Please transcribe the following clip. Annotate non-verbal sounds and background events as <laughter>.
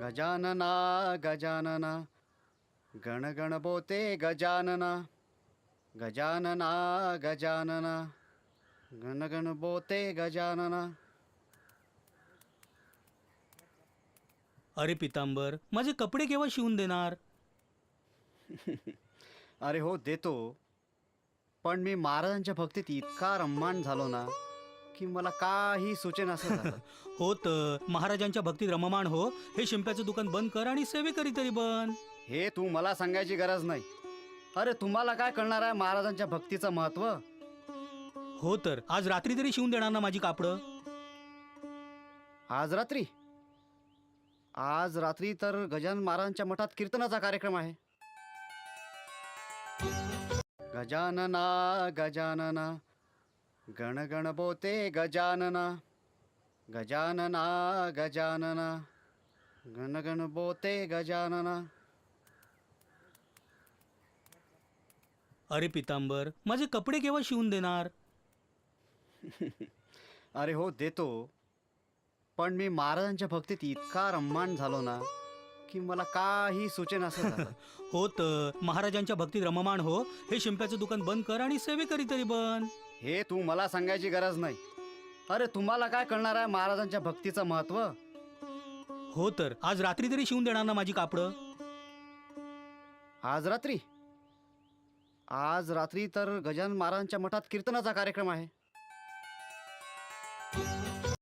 गजानना गजानना गण गण बोते गजानना गजानना गजानना गण गण बोते गजानना। अरे पितांबर माझे कपडे केव्हा शिवून देणार? <laughs> अरे हो देतो. पण मी महाराजांच्या भक्तीत इतका रम्माण झालो ना की मला काही सुचेन असं झालं. <laughs> हो तर महाराजांच्या भक्तीत रममाण हो. हे शिंप्याचं दुकान बंद कर आणि सेवेकरी तरी बन. हे तू मला सांगायची गरज नाही. अरे तुम्हाला काय कळणार आहे महाराजांच्या भक्तीचं महत्त्व? हो तर आज रात्री तरी शिवून देणार ना माझी कापडं? आज रात्री? आज रात्री तर गजानन महाराजांच्या मठात कीर्तनाचा कार्यक्रम आहे. गजानना गजानना गण गण बोते गजानना गजानना गजानना गण गण बोते गजानना। अरे पितांबर माझे कपडे केव्हा शिवून देणार? <laughs> अरे हो देतो. पण मी महाराजांच्या भक्तीत इतका रम्माण झालो ना की मला काही सुचेन असं झालं. <laughs> हो तर महाराजांच्या भक्तीत रममाण हो. हे शिंप्याचं दुकान बंद कर आणि सेवेकरी तरी बन. हे तू मला सांगायची गरज नाही. अरे तुम्हाला काय कळणार आहे महाराजांच्या भक्तीचं महत्त्व हो तर आज रात्री तरी शिवून देणार ना माझी कापडं? आज रात्री? आज रात्री तर गजानन महाराजांच्या मठात कीर्तनाचा कार्यक्रम आहे.